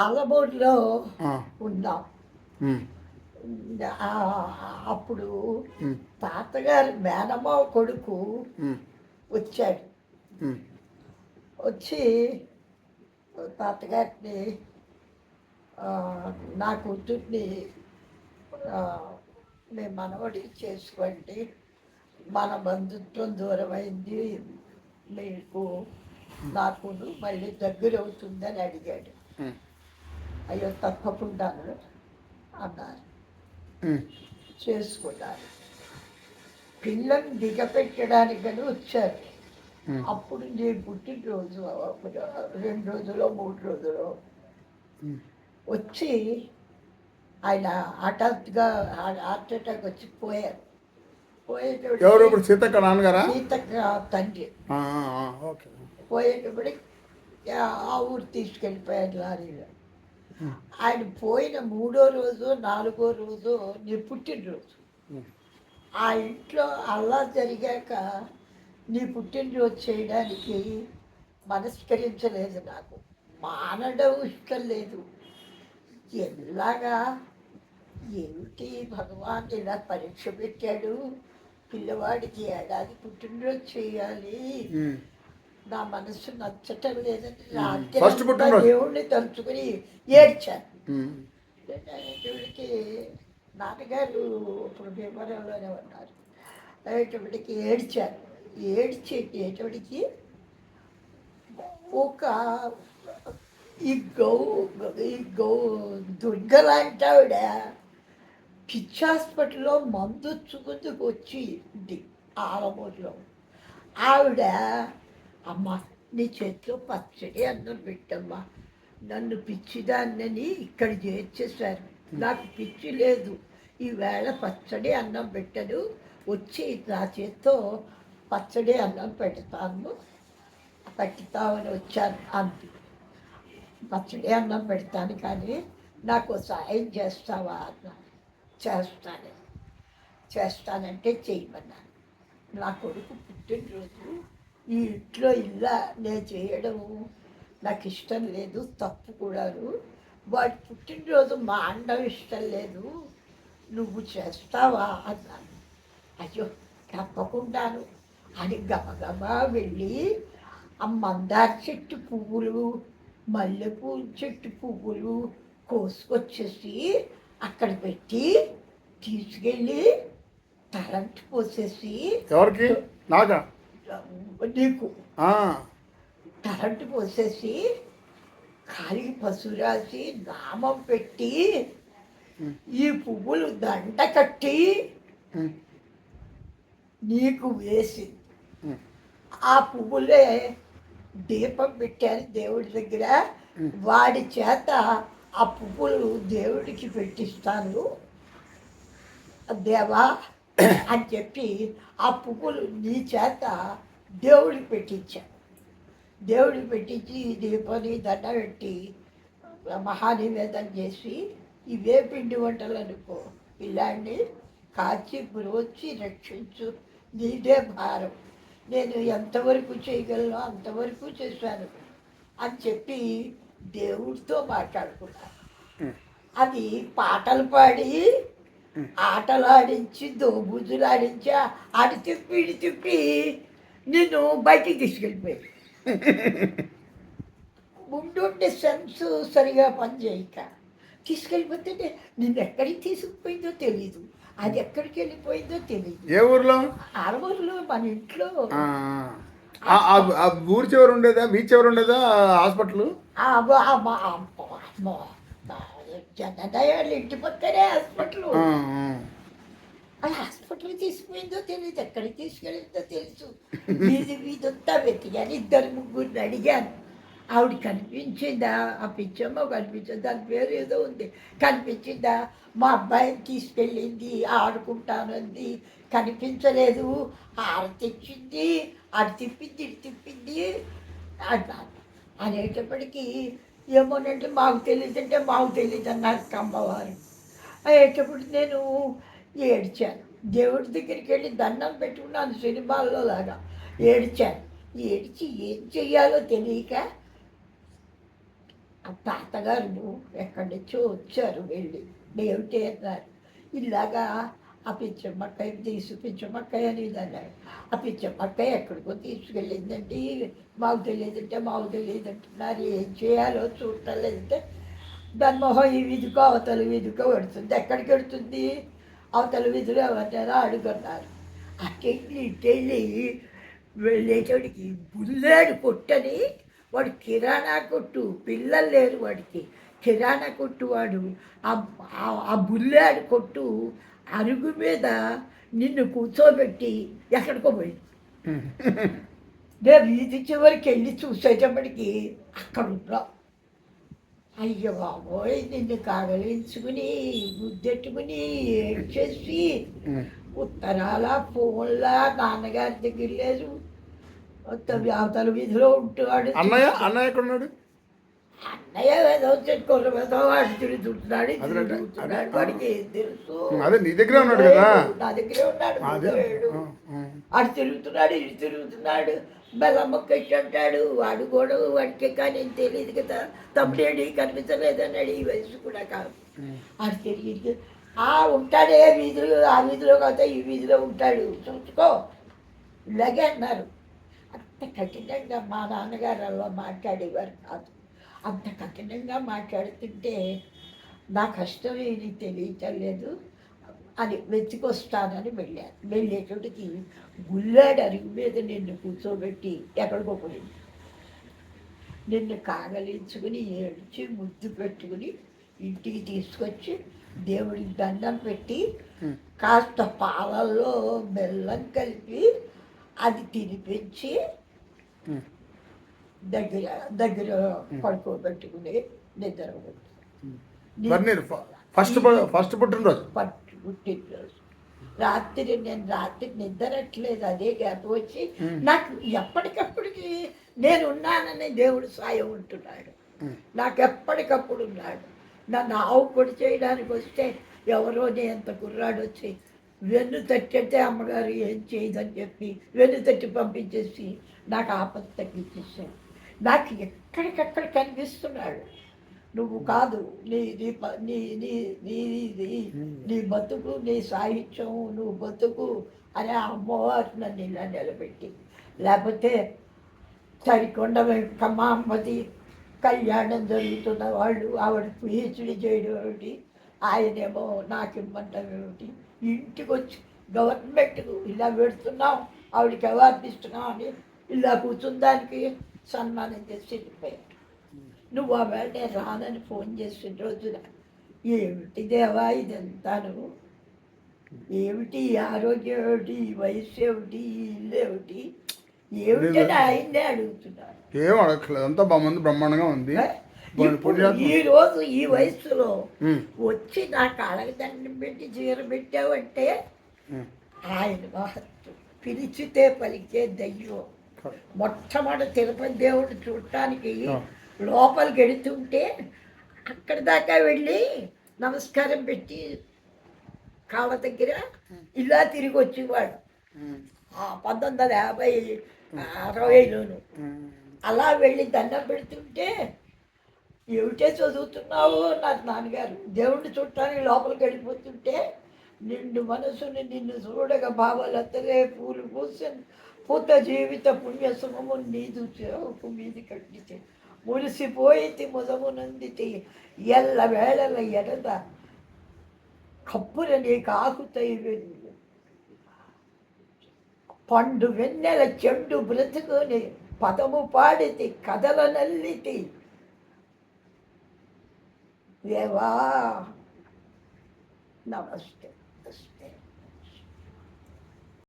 ఆలమూరులో ఉన్నాం. అప్పుడు తాతగారి మేనమావ కొడుకు వచ్చాడు. వచ్చి తాతగారిని నా కూతుర్ని మీ మనవడి చేసుకోండి. మన బంధుత్వం దూరమైంది. మీకు నాకు మళ్ళీ దగ్గర అవుతుందని అడిగాడు అయ్యో తప్పకుండాను అన్నారు. చేసుకున్నారు. పిల్లల్ని దిగపెట్టడానికని వచ్చారు. ఉమ్, అప్పుడు నీ పుట్టినరోజు రెండు రోజులు మూడు రోజులు. వచ్చి ఆయన హఠాత్తుగా హార్ట్ అటాక్ వచ్చి పోయారు. పోయేటప్పుడు ఎవరు ఇప్పుడు సీతక్క నాన్నగారా? సీతక్క తండ్రి. పోయేటప్పుడు ఆ ఊరు తీసుకెళ్ళిపోయారు లారీలో. ఆయన పోయిన మూడో రోజు నాలుగో రోజు నీ పుట్టినరోజు. ఆ ఇంట్లో అల్లా జరిగాక నీ పుట్టినరోజు చేయడానికి మనస్కరించలేదు నాకు. మానడం ఇష్టం లేదు. ఎలాగా? ఏమిటి? భగవాన్ ఇలా పరీక్ష పెట్టాడు. పిల్లవాడికి ఏడాది పుట్టినరోజు చేయాలి. నా మనసు నచ్చటం లేదని రాత్రి పుట్టినరోజు. దేవుణ్ణి తలుచుకుని ఏడ్చాను అనేటప్పటికి నాన్నగారు ఇప్పుడు భీమవరంలోనే ఉన్నారు. అనేటప్పటికి ఏడ్చారు ఏడ్చేటప్పటికి ఒక ఈ గౌ ఈ గౌ దుర్గ లాంటి ఆవిడ పిచ్చి హాస్పిటల్లో మందు చుకుందుకు వచ్చింది ఆలమూరులో. ఆవిడ అమ్మ నీ చేతిలో పచ్చడి అన్నం పెట్టమ్మా. నన్ను పిచ్చిదాన్నని ఇక్కడ చేర్చేశారు. నాకు పిచ్చి లేదు. ఈవేళ పచ్చడి అన్నం పెట్టను. వచ్చి నా చేత్తో పచ్చడి అన్నం పెడతాను. పెడతామని వచ్చాను అంది. పచ్చడి అన్నం పెడతాను కానీ నాకు సాయం చేస్తావా అన్నాను చేస్తాను. చేస్తానంటే చేయమన్నాను నా కొడుకు పుట్టినరోజు ఈ ఇంట్లో ఇలా నేను చేయడము నాకు ఇష్టం లేదు తప్పు కూడాను వాడు పుట్టినరోజు మా అండం ఇష్టం లేదు. నువ్వు చేస్తావా అన్నాను అయ్యో తప్పకుండాను అని గబగబా వెళ్ళి ఆ మందార చెట్టు పువ్వులు మల్లెపూల చెట్టు పువ్వులు కోసుకొచ్చేసి అక్కడ పెట్టి తీసుకెళ్ళి తలంటి పోసేసి ఎవరికి? నాగా నీకు కరెంటు పోసేసి కాలికి పసుపు రాసి నామం పెట్టి ఈ పువ్వులు దండ కట్టి నీకు వేసి. ఆ పువ్వులే దీపం పెట్టారు దేవుడి దగ్గర. వాడి చేత ఆ పువ్వులు దేవుడికి పెట్టిస్తాను. దేవా అని చెప్పి ఆ పువ్వులు నీ చేత దేవుడికి పెట్టించాను దేవుడికి పెట్టించి ఈ దీపాన్ని దండ పెట్టి మహానివేదన చేసి ఇవే పిండి వంటలు అనుకో ఇలాంటి కాచి బ్రోచి రక్షించు. నీదే భారం. నేను ఎంతవరకు చేయగలను అంతవరకు చేశాను అని చెప్పి దేవుడితో మాట్లాడుకున్నాను. అది పాటలు పాడి ఆటలు ఆడించి దోబుజులు ఆడించి ఆడి తిప్పి ఇడి తిప్పి నిన్ను బయటికి తీసుకెళ్ళిపోయాడు. ఉండుండే సెన్స్ సరిగా పనిచేయక. తీసుకెళ్ళిపోతే నిన్ను ఎక్కడికి తీసుకుపోయిందో తెలీదు. అది ఎక్కడికి వెళ్ళిపోయిందో తెలీదు. ఏ ఊర్లో? ఆరమూరులో మన ఇంట్లో. ఊరి చివరి ఉండేదా? బీచ్ చివరి ఉండేదా? హాస్పిటల్? ఆ అబ్బ- అమ్మ అమ్మ అమ్మ జనదయ వాళ్ళ ఇంటి పక్కనే హాస్పిటల్. అది హాస్పిటల్ తీసుకుపోయిందో తెలియదు ఎక్కడికి తీసుకెళ్ళిందో తెలుసు. వీధి వీధంతా వెతికాను ఇద్దరు ముగ్గురిని అడిగాను. ఆవిడ కనిపించిందా? ఆ పిచ్చమ్మ కనిపించింది? దాని పేరు ఏదో ఉంది. కనిపించిందా? మా అబ్బాయిని తీసుకెళ్ళింది ఆడుకుంటానంది కనిపించలేదు. ఆడ తెచ్చింది ఆడు తిప్పింది ఇటు తిప్పింది. అనేటప్పటికీ ఏమోనంటే మాకు తెలియదంటే మాకు తెలియదు అన్నారు కంబవారు అయ్యేటప్పుడు నేను ఏడ్చాను. దేవుడి దగ్గరికి వెళ్ళి దండం పెట్టుకున్నాను సినిమాల్లో లాగా. ఏడ్చాను. ఏడ్చి ఏం చెయ్యాలో తెలియక ఆ తాతగారు ఎక్కడి నుంచో వచ్చారు వెళ్ళి. ఏమిటి అన్నారు ఇలాగా ఆ పిచ్చమ్మక్కయ్య తీసు పిచ్చమ్మక్కయ్య అనేది అన్నాడు ఆ పిచ్చమ్మక్కయ్య ఎక్కడికో తీసుకెళ్ళిందండి. మాకు తెలియదంటే మాకు తెలియదు అంటున్నారు ఏం చేయాలో చూడలేదంటే దాని మొహం ఈ వీధికో అవతల వీధికో పెడుతుంది ఎక్కడికి పెడుతుంది అవతల వీధిలో ఎవరినైనా అడుగున్నారు. అట్టెళ్ళి ఇట్టెళ్ళి వెళ్ళేటోడికి బుల్లాడు కొట్టని వాడు కిరాణా కొట్టు పిల్లలు లేరు వాడికి. కిరాణా కొట్టు వాడు. ఆ- బుల్లేడు ఆ బుల్లాడు కొట్టు అరుగు మీద నిన్ను కూర్చోబెట్టి ఎక్కడికో పోయింది. నేను వీధి చివరికి వెళ్ళి చూసేటప్పటికి అక్కడ ఉన్నావు అయ్యో బాబోయ్ నిన్ను కాగలించుకుని గుద్దెట్టుకుని ఏడ్చేసి ఉత్తరాల ఫోన్ల నాన్నగారి దగ్గర లేదు. మొత్తం అవతల వీధిలో ఉంటున్నాడు అన్నయ్య అన్నయ్య ఎక్కడ ఉన్నాడు అన్నయ్య ఏదో చెట్టుకోరు ఏదో వాడు తిరుగుతున్నాడు ఇది అదేనంటే, తిరుగుతున్నాడు అదే, వాడికి ఏం తెలుసు అదే నీ దగ్గరే ఉన్నాడు కదా. నా దగ్గరే ఉన్నాడు. అటు తిరుగుతున్నాడు ఇటు తిరుగుతున్నాడు. బెల్లమ్మ కట్టి అంటాడు వాడు కూడా వాడికి కానీ ఏం తెలియదు కదా. తమ్ముడేడి కనిపించలేదన్నాడు ఈ వయసు కూడా కాదు. అటు తిరిగి ఆ ఉంటాడే వీధిలో ఆ వీధిలో కాదు ఈ వీధిలో ఉంటాడు. చూసుకో. ఇలాగే అన్నారు. అంత కఠినంగా మా నాన్నగారు అలా మాట్లాడేవారు కాదు. అంత కఠినంగా మాట్లాడుతుంటే నా కష్టం ఏది తెలియటం లేదు అని వెతికొస్తానని వెళ్ళాను వెళ్ళేటోటికి గుల్లాడు అరుగు మీద నిన్ను కూర్చోబెట్టి ఎక్కడికో పోయింది నిన్ను కాగలించుకుని ఏడ్చి ముద్దు పెట్టుకుని ఇంటికి తీసుకొచ్చి దేవుడికి దండం పెట్టి. కాస్త పాలల్లో బెల్లం కలిపి అది తినిపించి. దగ్గర దగ్గర పడుకోబెట్టుకుని నిద్ర ఫస్ట్ ఫస్ట్ పుట్టినరోజు? పట్టు పుట్టినరోజు. రాత్రి నేను రాత్రి నిద్రట్లేదు అదే గ్యాప్ వచ్చి. నాకు ఎప్పటికప్పటికి నేను ఉన్నానని దేవుడు సాయం ఉంటున్నాడు. నాకు ఎప్పటికప్పుడు ఉన్నాడు. నన్ను ఆవు పొడి చేయడానికి వస్తే ఎవరో ఎంత కుర్రాడు వచ్చి వెన్ను తట్టితే అమ్మగారు ఏం చేయదని చెప్పి వెన్ను తట్టి పంపించేసి నాకు ఆపద తగ్గించేసాడు నాకు ఎక్కడికక్కడ కనిపిస్తున్నాడు? నువ్వు కాదు నీ నీ నీ నీ నీ నీ నీ బతుకు నీ సాహిత్యం నువ్వు బతుకు అని అమ్మవారు నన్ను ఇలా నిలబెట్టి. లేకపోతే సరికొండ వెంకమ్మామ్మది కళ్యాణం జరుగుతున్న వాళ్ళు ఆవిడ పిహెచ్డి చేయడం ఏమిటి? ఆయనేమో నాకు ఇమ్మంటాం ఏమిటి? ఇంటికి వచ్చి గవర్నమెంట్కు ఇలా పెడుతున్నాం ఆవిడకి అవార్డు ఇస్తున్నాం అని ఇలా కూర్చుందానికి సన్మానం చేసి వెళ్ళిపోయాడు. నువ్వు ఆ వేళ నేను రానని ఫోన్ చేసిన రోజున ఏమిటి దేవా ఇదంతాను ఏమిటి ఆరోగ్యం ఏమిటి? ఈ వయసు ఏమిటి? ఇల్లు ఏమిటి? ఏమిటని ఆయన్నే అడుగుతున్నాను ఏం అడగట్లేదు. అంతా బాగుంది బ్రహ్మాండంగా ఉంది. ఈ రోజు ఈ వయసులో. వచ్చి నా కాళ్ళకి దండం పెట్టి చీర పెట్టావంటే. ఆయన మహత్వం. పిలిచితే పలికే దయ్యం. మొట్టమొదటి తిరుపతి దేవుడు చూడటానికి. లోపలికి వెళుతుంటే అక్కడి దాకా వెళ్ళి నమస్కారం పెట్టి కాళ్ళ దగ్గర ఇలా తిరిగి వచ్చేవాడు. పంతొమ్మిది వందల యాభై అరవైలోను. అలా వెళ్ళి దండం పెడుతుంటే ఏమిటే చదువుతున్నావు నాకు నాన్నగారు. దేవుణ్ణి చూడటానికి లోపలికి వెళ్ళిపోతుంటే నిండు మనసుని నిన్ను చూడగా భావాలతలే పూలు పూసని. పూత జీవిత పుణ్య సుమము నీదు చెవుకు మీది కట్టితే. మురిసిపోయితి ముదమునందితి ఎల్ల వేళల ఎడద కప్పుర నీ కాకుతై పండు వెన్నెల చెండు బ్రతుకుని పదము పాడితి కథల నల్లితి. దేవా నమస్తే నమస్తే.